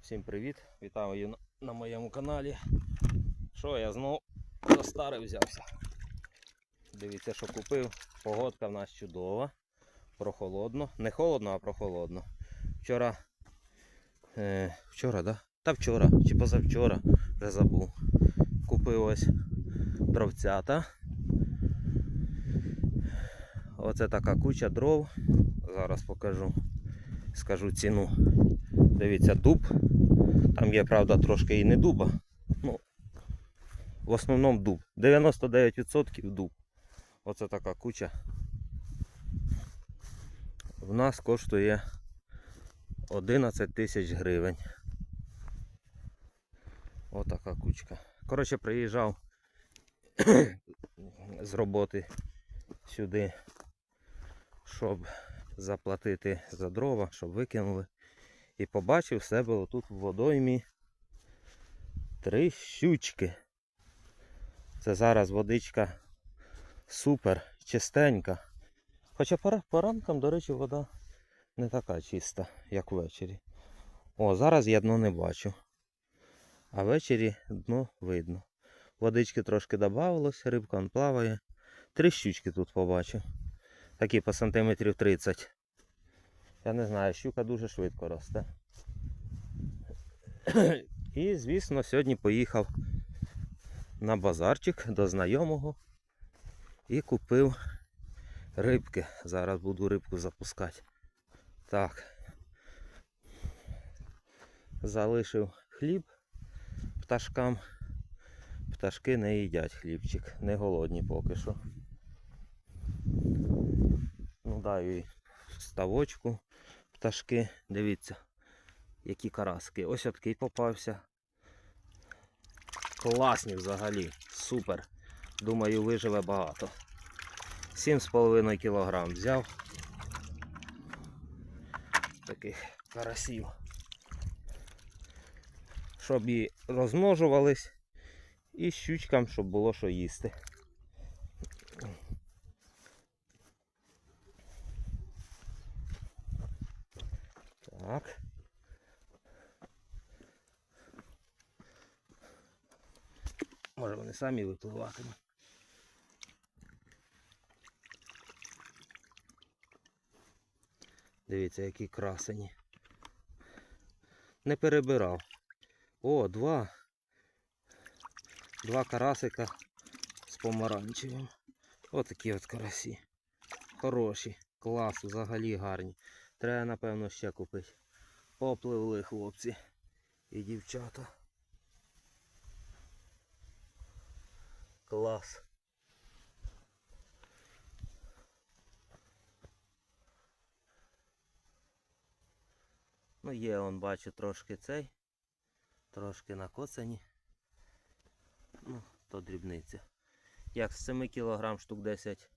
Всім привіт! Вітаю на- на моєму каналі. Що я знов за старе взявся. Дивіться, що купив. Погодка в нас чудова. Прохолодно. Не холодно, а прохолодно. Вчора. Е, вчора, да? Та вчора чи позавчора вже забув. Купив ось дровцята. Оце така куча дров. Зараз покажу. Скажу ціну. Дивіться, дуб. Там є, правда, трошки і не дуба. Ну, в основному дуб. 99% дуб. Оце така куча. В нас коштує 11 тисяч гривень. Отака кучка. Коротше, приїжджав з роботи сюди, щоб заплатити за дрова, щоб викинули. І побачив себе отут в водоймі три щучки. Це зараз водичка супер, чистенька. Хоча по, по ранкам, до речі, вода не така чиста, як ввечері. О, зараз я дно не бачу. А ввечері дно видно. Водички трошки додавалось, рибка плаває. Три щучки тут побачив. Такі по сантиметрів 30. Я не знаю, щука дуже швидко росте. І, звісно, сьогодні поїхав на базарчик до знайомого і купив рибки. Зараз буду рибку запускати. Так. Залишив хліб пташкам. Пташки не їдять хлібчик, не голодні поки що. Ну даю їй ставочку пташки. Дивіться, які караски. Ось такий попався. Класні взагалі. Супер. Думаю, виживе багато. 7,5 кг взяв. Таких карасів. Щоб і розмножувались. І щучкам, щоб було що їсти. Так. Може вони самі випливатимуть. Дивіться, які красені. Не перебирав. О, два. Два карасика з помаранчевим. Отакі от карасі. Хороші. Клас, взагалі гарні. Треба, напевно, ще купити. Попливли хлопці і дівчата. Клас. Ну є, он бачу трошки цей, трошки накоцані. Ну, то дрібниця. Як з 7 кг штук 10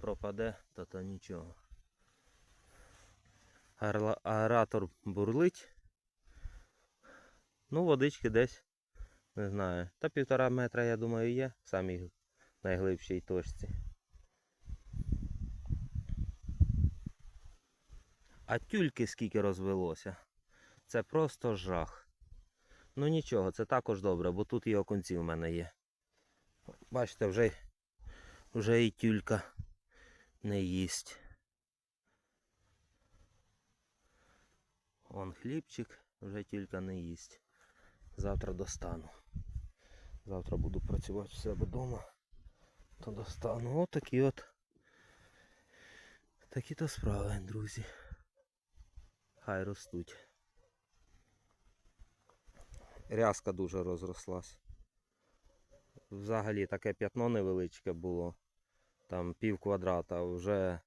пропаде, то то нічого. Аератор бурлить. Ну, водички десь, не знаю. Та півтора метра, я думаю, є в самій найглибшій точці. А тюльки скільки розвелося. Це просто жах. Ну нічого, це також добре, бо тут і окунці в мене є. Бачите, вже, вже і тюлька не їсть. Вон хлібчик, вже тільки не їсть. Завтра достану. Завтра буду працювати в себе вдома. То достану. От такі от. Такі то справи, друзі. Хай ростуть. Рязка дуже розрослась. Взагалі таке п'ятно невеличке було. Там пів квадрата, вже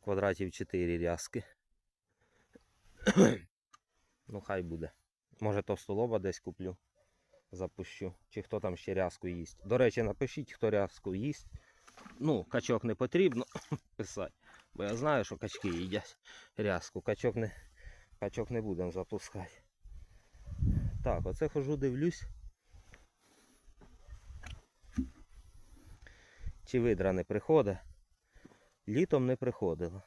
квадратів 4 рязки. ну хай буде. Може товстолоба десь куплю, запущу. Чи хто там ще рязку їсть. До речі, напишіть, хто рязку їсть. Ну, качок не потрібно писати. Бо я знаю, що качки їдять рязку. Качок не, качок не будемо запускати. Так, оце хожу, дивлюсь. Чи видра не приходить. Літом не приходила.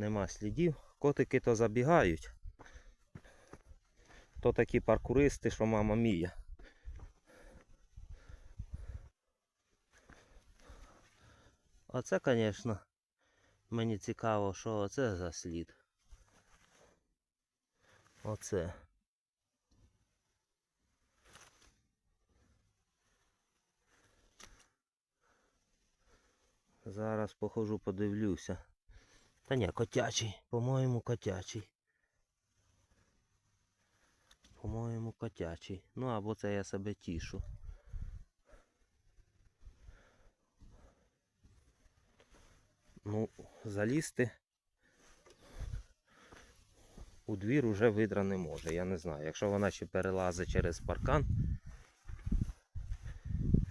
Нема слідів. Котики то забігають. То такі паркуристи, що мама мія. Оце, звісно, мені цікаво, що це за слід. Оце. Зараз похожу, подивлюся. Та ні, котячий, по-моєму, котячий. По-моєму, котячий. Ну або це я себе тішу. Ну, залізти у двір уже видра не може. Я не знаю. Якщо вона ще перелазить через паркан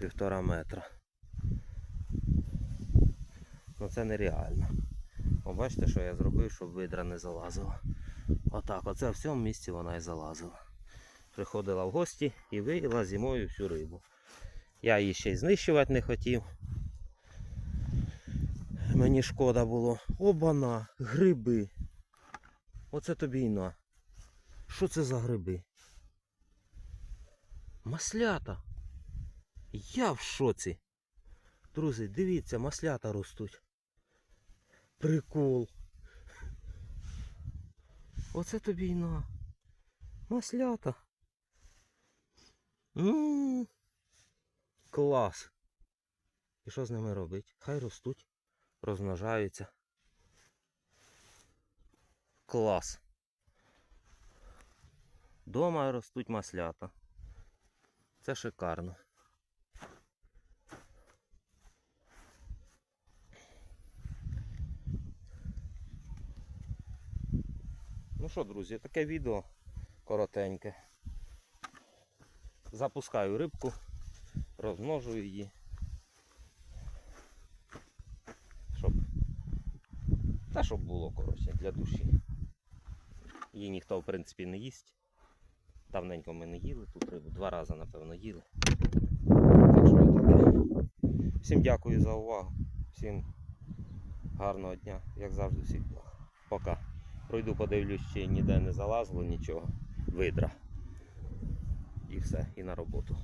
півтора метра. Ну це нереально. О, бачите, що я зробив, щоб видра не залазила. Отак, оце в цьому місці вона і залазила. Приходила в гості і виїла зимою всю рибу. Я її ще й знищувати не хотів. Мені шкода було. Обана, гриби. Оце тобі й на. Що це за гриби? Маслята. Я в шоці. Друзі, дивіться, маслята ростуть. Прикол. Оце тобі й на. Маслята. Ммм. Клас. І що з ними робить? Хай ростуть, розмножаються. Клас. Дома ростуть маслята. Це шикарно. Ну що, друзі, таке відео коротеньке. Запускаю рибку, розмножую її. Щоб. Та щоб було, коротше, для душі. Її ніхто, в принципі, не їсть. Давненько ми не їли тут рибу, два рази, напевно, їли. Так що таке. Всім дякую за увагу. Всім гарного дня, як завжди, всіх благ. Пока. Пройду, подивлюсь, чи ніде не залазило нічого. Видра. І все, і на роботу.